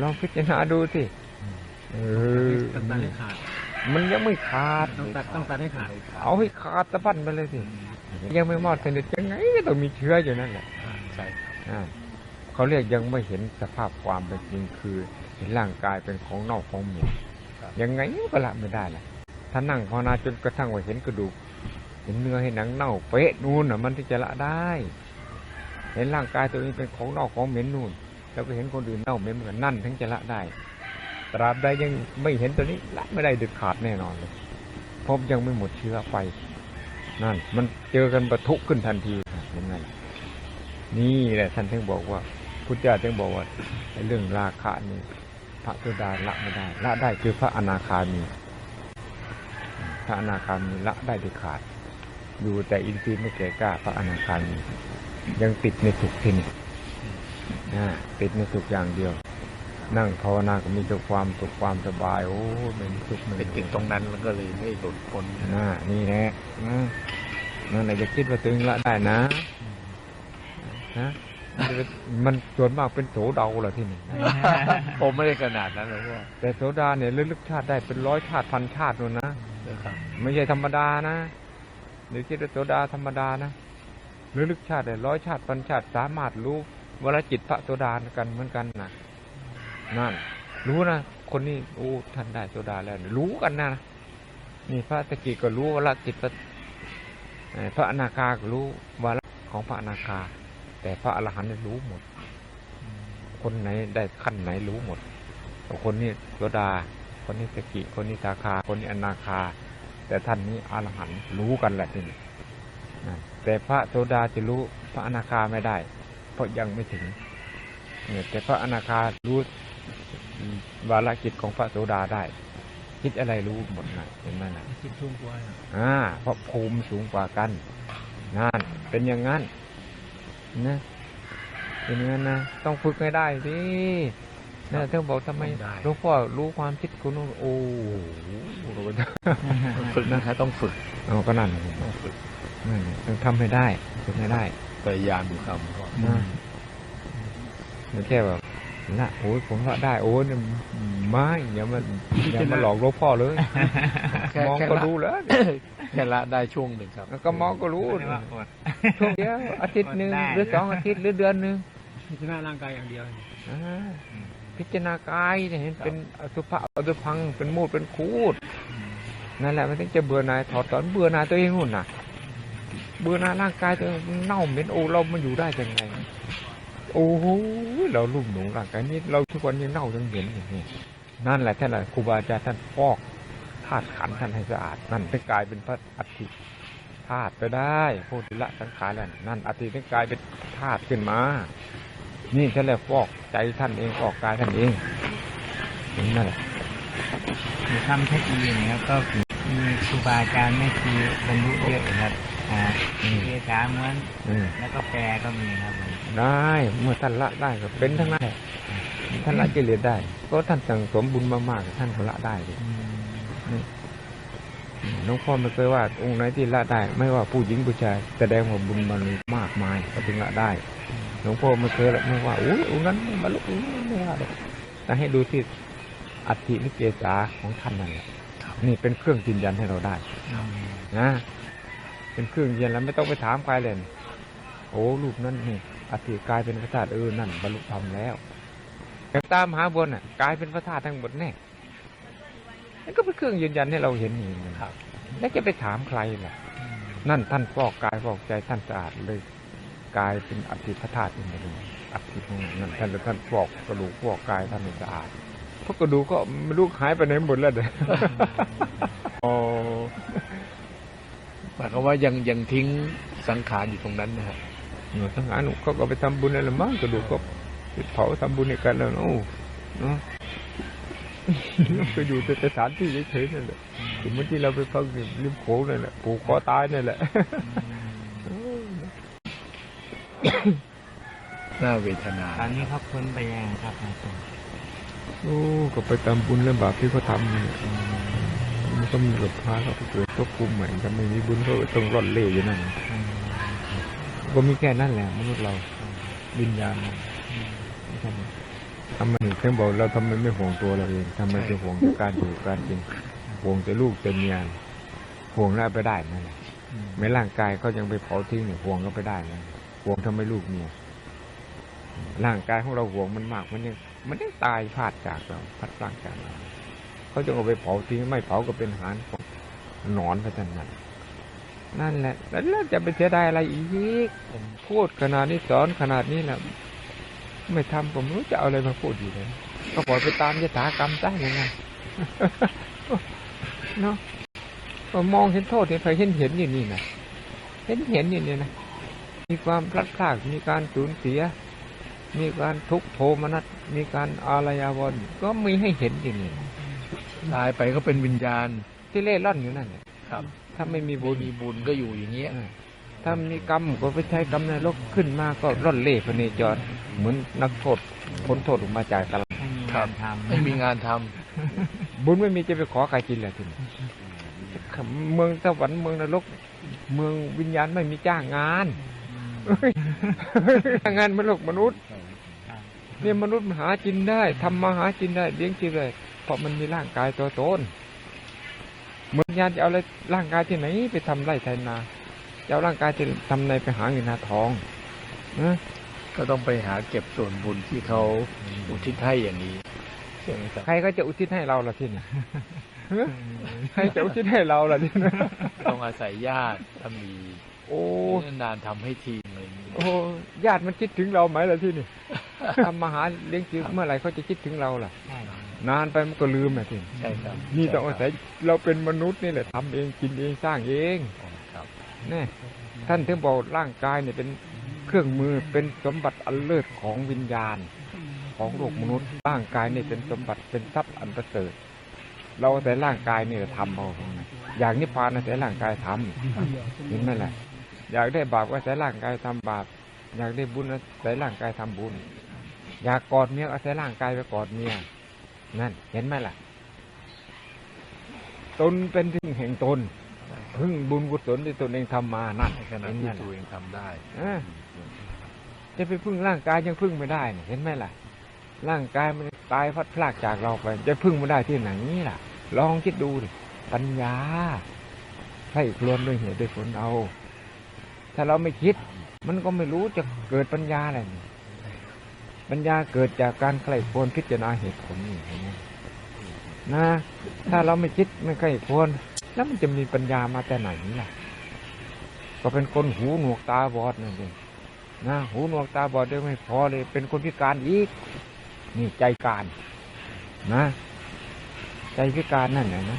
ลองพิจารณาดูสิเออตัดตัดให้ขาด มันยังไม่ขาด ต้องตัดต้องตัดให้ขาด เอาให้ขาดตะบั้นไปเลยสิ ยังไม่มอดสนิทยังไงก็ต้องมีเชื้ออยู่นั่นแหละใช่ครับอ่าเขาเรียกยังไม่เห็นสภาพความเป็นจริงคือเห็นร่างกายเป็นของเน่าของเหม็นยังไงก็ละไม่ได้ล่ะถ้านั่งภาวนาจนกระทั่งว่าเห็นกระดูก เห็นเนื้อเห็นหนังเน่าเป๊ะนู่นน่ะมันถึงจะละได้ เห็นร่างกายตัวเองเป็นของเน่าของเหม็นนู่น แล้วก็เห็นคนอื่นเน่าเหม็นเหมือนกันนั่นถึงจะละได้ ตราบใดยังไม่เห็นตัวนี้ละไม่ได้เด็ดขาดแน่นอนเลยพราะยังไม่หมดเชื้อไฟนั่น มันเจอกันประทุขึ้นทันทีเห็นไหมนี่แหละท่านถึงบอกว่าพุทธเจ้าถึงบอกว่าเรื่องราคะนี่พระโสดาละไม่ได้ ละได้คือพระอนาคามีพระอนาคามีละได้เด็ดขาด อยู่แต่อินทรีย์ไม่แก่กล้าพระอนาคามียังติดในสุขที่นี่ นะติดในสุขอย่างเดียว นั่งภาวนาก็มีแต่ความสุขความสบาย โอ้ยเป็นสุขเป็นติดตรงนั้นแล้วก็เลยไม่หลุดพ้นน่านี่แหละนะนั่นแหละจะคิดว่าตัวเองละได้นะนะมันจะเป็นมันส่วนมากเป็นโสเดาเหรอที่นี่ผมไม่ได้ขนาดนั้นเลยว่าแต่โสดาเนี่ยลึกๆชาติได้เป็นร้อยชาติพันชาตินู่นนะครับไม่ใช่ธรรมดานะหรือคิดว่าโสดาธรรมดานะลึกๆชาติได้ร้อยชาติพันชาติสามารถรู้ วรจิตพระโสดากันเหมือนกันนะนั่น รู้นะคนนี้โอ้ท่านได้โสดาแล้วรู้กันนะนี่พระตะกี้ก็รู้วรจิตพระเอ่อพระอนาคาก็รู้วรของพระอนาคา แต่พระอรหันต์รู้หมด คนไหนได้ขั้นไหนรู้หมดคนนี้โสดา คนนี้สกิคนนี้สาคา คนนี้อนาคา แต่ท่านนี้อรหันต์รู้กันแหละที่นี่แต่พระโสดาจะรู้พระอนาคาไม่ได้ เพราะยังไม่ถึงเนี่ยแต่พระอนาคารู้วาระจิตของพระโสดาได้ คิดอะไรรู้หมดนะเห็นไหมนะคิดทุ่มกว่าอ่าเพราะภูมิสูงกว่ากันนั่นเป็นอย่างนั้นนะเป็นอย่างนั้นนะต้องฝึกให้ได้สินะเธอบอกทำไมหลวงพ่อรู้ความคิดคุณโอ้โหเราก็จะฝึกนะคะต้องฝึกเอาก็นั่นต้องฝึกนั่นต้องทำให้ได้ฝึกให้ได้ พยายามอยู่ครับพ่อนะไม่ใช่แบบนะโอ้ยผมละได้โอ้ยเนี่ยไม่อย่ามาอย่ามาหลอกหลวงพ่อเลยแค่มองแค่ก็ละรู้แล้วแค่ละได้ช่วงหนึ่งครับแล้วก็มองก็รู้ไม่ได้ว่าอดช่วงเดียวอาทิตย์หนึ่งได้หรือสองอาทิตย์หรือเดือนหนึ่งพิจารณาร่างกายอย่างเดียวอ่าพิจารณากายเนี่ยเห็นเป็นอสุภะอสุพังเป็นมูดเป็นคูดนั่นแหละมันถึงจะเบื่อหน่ายถอดถอนเบื่อหน่ายตัวเองนู่นน่ะ เบื่อหน่าร่างกายตัวเองมันเน่าเหม็นโอ้เรามันอยู่ได้ยังไง โอ้โหเราลุ่มหลงร่างกายนี่เราทุกวันยังเน่ายังเหม็นอย่างนี้นั่นแหละท่านแหละครูบาอาจารย์ท่านฟอกธาตุขันท่านให้สะอาด นั่นถึงกลายเป็นพระอัฐิธาตุไปได้โพธิละสังขารแล้วนั่นอัฐิถึงกลายเป็นธาตุขึ้นมา นี่ท่านแหละฟอกใจท่านเองฟอกกายท่านเองนั่นแหละทำเทคโนโลยีนะครับก็มีครูบาอาจารย์แม่ชีบรรลุเยอะครับ อ่าอืมเอกาม้วน อืม แล้วก็แปลก็มีครับผมได้เมื่อท่านละได้ก็เป็นทั้งนั้นแหละท่านละกิเลสได้ ก็ท่านสั่งสมบุญมามากท่านก็ละได้เลยอืมหลวงพ่อไม่เคยว่าองค์ไหนที่ละได้ ไม่ว่าผู้หญิงผู้ชายแสดงว่าบุญมันมีมากมายก็ถึงละได้หลวงพ่อไม่เคยละไม่ว่าอุ้ยองค์นั้นไม่บรรลุองค์นั้นไม่ว่าเลยแต่ให้ดูที่อัฐินิเกศาของท่านนั่นแหละนี่เป็นเครื่องยืนยันให้เราได้อืมนะ เป็นเครื่องยืนยันแล้วไม่ต้องไปถามใครเลยโอ้รูปนั้นนี่อัฐิกลายเป็นพระธาตุเออนั่นบรรลุธรรมแล้วแต่ตามหาบนอะ กลายเป็นพระธาตุทั้งหมดแน่นั่นก็เป็นเครื่องยืนยันให้เราเห็นนี่นะครับ แล้วจะไปถามใครล่ะ นั่นท่านฟอกกายฟอกใจท่านสะอาดเลยกลายเป็นอธิพระธาตุเองเลยอธิของนั่นท่านท่านฟอกกระดูกฟอกกายท่านให้สะอาดเพราะกระดูกก็ไม่รู้หายไปไหนหมดแล้วเด้ออ๋อหมาย ความว่ายังยังทิ้งสังขารอยู่ตรงนั้นนะฮะเนอะทั้งอันเขาก็ไปทำบุญอะไรมั้งกระดูกก็ไปเผาทำบุญในกันแล้วเนอะโอ้เนาะก็อยู่แต่สถานที่เฉยๆนั่นแหละสมมติที่เราไปพักริมโขงนั่นแหละผูกคอตายนั่นแหละน่าเวทนาตอนนี้เขาพ้นไปยังครับอาจารย์โอ้ก็ไปทำบุญเรื่องบาปที่เขาทำเนี่ย มันก็มีกับพระเขาไปเกิดควบคุมใหม่ถ้าไม่มีบุญก็ต้องร่อนเล่อยู่นั่นอืมก็มีแค่นั้นแหละมนุษย์เราวิญญาณไม่ใช่ทำไมถึงบอกเราทำไมไม่ห่วงตัวเราเองทำไมจะห่วงแต่การอยู่การกินห่วงแต่ลูกแต่เมียห่วงแล้วไปได้นั่นแหละไม่ร่างกายเขายังไปเผาทิ้งเนี่ยห่วงก็ไปได้นะห่วงทำไมลูกเมียร่างกายของเราห่วงมันมาก มันยังมันยังตายพลาดจากเราพัดพลาดจากเรา เขาจะเอาไปเผาทิ้งไม่เผาก็เป็นอาหารของหนอนไปทั้งนั้นนั่นแหละ แล้วจะไปเสียดายอะไรอีกผมพูดขนาดนี้สอนขนาดนี้แหละไม่ทำผมรู้จะเอาอะไรมาพูดอยู่เลยก็ปล่อยไปตามยถากรรมซะยังไงเนาะมองเห็นโทษเห็นใครเห็นเห็นอยู่นี้นะเห็นเห็นอยู่นี้นะมีความพลัดพรากมีการสูญเสีย มีการทุกโทมนัสมีการอาลัยอาวรณ์ก็มีให้เห็นอยู่นี้ ตายไปก็เป็นวิญญาณที่เล่ร่อนอยู่นั่นแหละครับ ถ้าไม่มีบุบุญญมีบุญก็อยู่อย่างเงี้ยเออถ้ามีกรรมก็ไปใช้กรรมในโลกขึ้นมาก็ร่อนเล่พเนจร เหมือนนักโทษพ้นโทษออกมาจากตารางไม่มีครังาบนทำไม่มีงานทำบุญไม่มีจะไปขอใครกินแหละทีนี้เมืองสวรรค์เมืองนรก เมืองวิญญาณไม่มีจ้างงานจ้างงานมนุษย์มนุษย์ เนี่ยมนุษย์มันหากินได้ทำมาหากินได้เลี้ยงชีพเลยเพราะมันมีร่างกายตัวตนเมืองวิญญาณจะเอาอะไรร่างกายที่ไหนไปทำไร่ไถนาจะเอาร่างกายที่ทำในไปหาเงินหาทองนะก็ต้องไปหาเก็บส่วนบุญที่เขาอุทิศให้อย่างนี้ใช่ไหมครับใครก็จะอุทิศให้เราล่ะที่นี่ใครจะอุทิศให้เราล่ะที่นี่ต้องอาศัยญาติถ้ามี โอ้นานๆทำให้ทีอะไรอย่างนี้โอ้ญาติมันคิดถึงเราไหมล่ะที่นี่ ทำมาหาเลี้ยงชีพเมื่อไหร่เขาจะคิดถึงเราล่ะใช่นานไปมันก็ลืมอะที่ใช่ครับ นี่ต้องอาศัยเราเป็นมนุษย์นี่แหละทำเองกินเองสร้างเองครับแน่ท่านถึงบอกร่างกายเนี่ยเป็นเครื่องมือเป็นสมบัติอันเลิศของวิญญาณของโลกมนุษย์ ร่างกายนี่เป็นสมบัติเป็นทรัพย์อันประเสริฐเราแต่ร่างกายนี่ทำเอาอย่างนิพพานนะแต่ร่างกายทำเห็นไหมล่ะอยากได้บาปก็ใช้ร่างกายทำบาปอยากได้บุญก็ใช้ร่างกายทำบุญ อยากกอดเมียก็ใช้ร่างกายไปกอดเมียนั่น เห็นไหมล่ะ ตนเป็นที่แห่งตนพึ่งบุญกุศลที่ตนเองทำมานั่นในขณะเห็นไหมที่ล่ะตัวเองทำได้เออจะไปพึ่งร่างกายยังพึ่งไม่ได้เนี่ยเห็นไหมล่ะ ร่างกายมันตายพัดพลากจากเราไป จะพึ่งไม่ได้ที่ไหนล่ะ ลองคิดดูดิปัญญาใครครวนด้วยเหตุด้วยผลเอา ถ้าเราไม่คิด มันก็ไม่รู้จะเกิดปัญญาอะไรนี่ ปัญญาเกิดจากการใคร่ควรพิจารณาเหตุผลนี่เห็นไหมนะ ถ้าเราไม่คิดไม่ใคร่ควรแล้วมันจะมีปัญญามาแต่ไหนล่ะ ก็เป็นคนหูหนวกตาบอดนั่นเองนะหูหนวกตาบอดเดียวไม่พอเลย เป็นคนพิการอีก นี่ใจการ นะ ใจพิการนั่นแหละนะ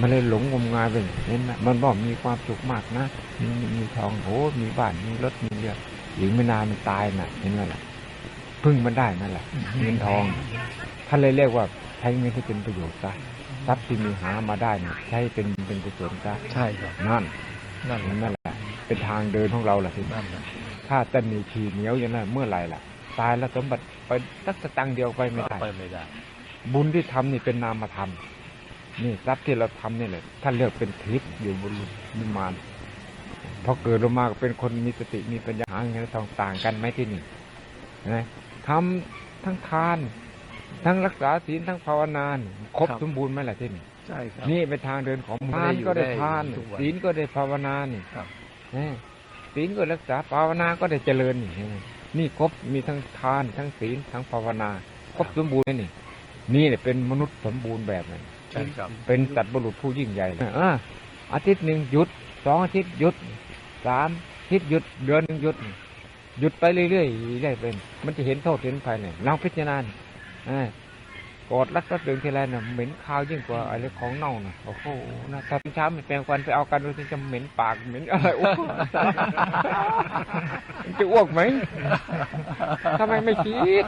มันเลยหลงงมงายไปเห็นไหมมันบอกมีความสุขมากนะมีมีทองโหมีบ้านมีรถมีเรือหญิงไม่นานมันตายน่ะ เห็นไหมล่ะ พึ่งมันได้นั่นแหละเงินทองท่านเลยเรียกว่าใช้เงินที่เป็นประโยชน์ซะทรัพย์ที่มีหามาได้เนี่ยใช้เป็นเป็นกุศลซะใช่ครับนั่นนั่นเห็นไหมแหละล่ะเป็นทางเดินของเราล่ะที่นั่นแหละถ้าจะมีทีเหนียวอย่างนั้นเมื่อไหร่ล่ะตายแล้วสมบัติไปสักสตังค์เดียวไปไม่ได้ไปไม่ได้ บุญที่ทำนี่เป็นนามธรรมนี่ทรัพย์ที่เราทำนี่แหละท่านเรียกเป็นทิพย์อยู่บนนิมานพอเกิดลงมาก็เป็นคนมีสติมีปัญญาหาเงินทองต่างกันไหมที่นี่นะ ทำทั้งทาน ทั้งรักษาศีลทั้งภาวนานี่ครบครับสมบูรณ์ไหมล่ะที่นี่ใช่ครับนี่เป็นทางเดินของไม่ทาได้นอยู่ก็ได้ได้ทานทุกวันศีลก็ได้ภาวนานี่ครับนะศีลก็รักษาภาวนาก็ได้เจริญนี่เห็นไหมนี่ครบมีทั้งทานทั้งศีลทั้งภาวนา ครบสมบูรณ์เลยนี่นี่แหละเป็นมนุษย์สมบูรณ์แบบนั้นใช่ครับ เป็นสัตว์บุรุษผู้ยิ่งใหญ่เอออาทิตย์หนึ่งหยุดสองอาทิตย์หยุดสามอาทิตย์หยุดเดือนหนึ่งหยุด หยุดไปเรื่อยๆเรื่อยๆเป็นมันจะเห็นโทษเห็นภัยเนี่ยเราพิจารณาเออกอดรักรักเดินทีไรน่ะเหม็นคาวยิ่งกว่าอะไรของเน่าน่ะโอ้โหนะตอนเช้าไม่แปรงฟันไปเอากันดูสิจะเหม็นปากเหม็นอะไรโอ้โหมันจะอ้วกไหมทำไมไม่คิด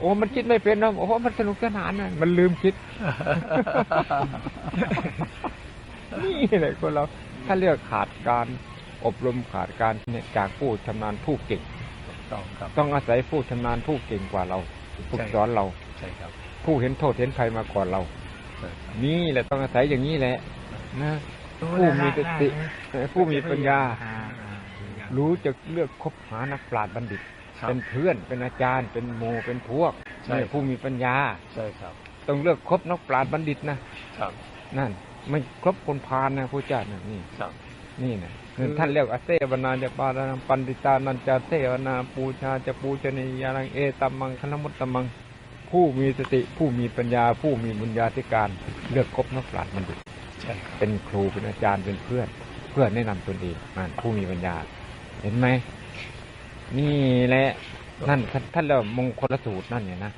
โอ้มันคิดไม่เป็นนะโอ้โหมันสนุกสนานนะมันลืมคิดนี่แหละคนเราถ้าเลือกขาดการ อบรมขาดการเนี่ยจากผู้ชำนาญผู้เก่ง ต้องครับ ต้องอาศัยผู้ชำนาญผู้เก่งกว่าเราฝึกสอนเราใช่ครับ ผู้เห็นโทษเห็นภัยมาก่อนเราใช่ครับนี่แหละต้องอาศัยอย่างนี้แหละนะผู้มีสติผู้มีปัญญา รู้จะเลือกคบหานักปราชญ์บัณฑิตครับเป็นเพื่อนเป็นอาจารย์เป็นโมเป็นพวกใช่นี่ผู้มีปัญญาใช่ครับ ต้องเลือกคบนักปราชญ์บัณฑิตนะครับ นั่นไม่ครบคนพาลนะพระเจ้านะนี่ครับนี่นะคือ ท่านเรียกอาเซวนาจะปารานังปันติตานันจะเซวนาปูชาจะปูชนียานังเอตัมมังคณมุตตมัง ผู้มีสติผู้มีปัญญา ผู้มีบุญญาธิการ เลือกคบนักปราชญ์บัณฑิตใช่เป็นครูเป็นอาจารย์เป็นเพื่อน เพื่อนแนะนำตนเองนั่นผู้มีปัญญา เห็นไหมนี่แหละนั่นท่านเรียกว่ามงคลสูตรนั่นเนี่ยนะ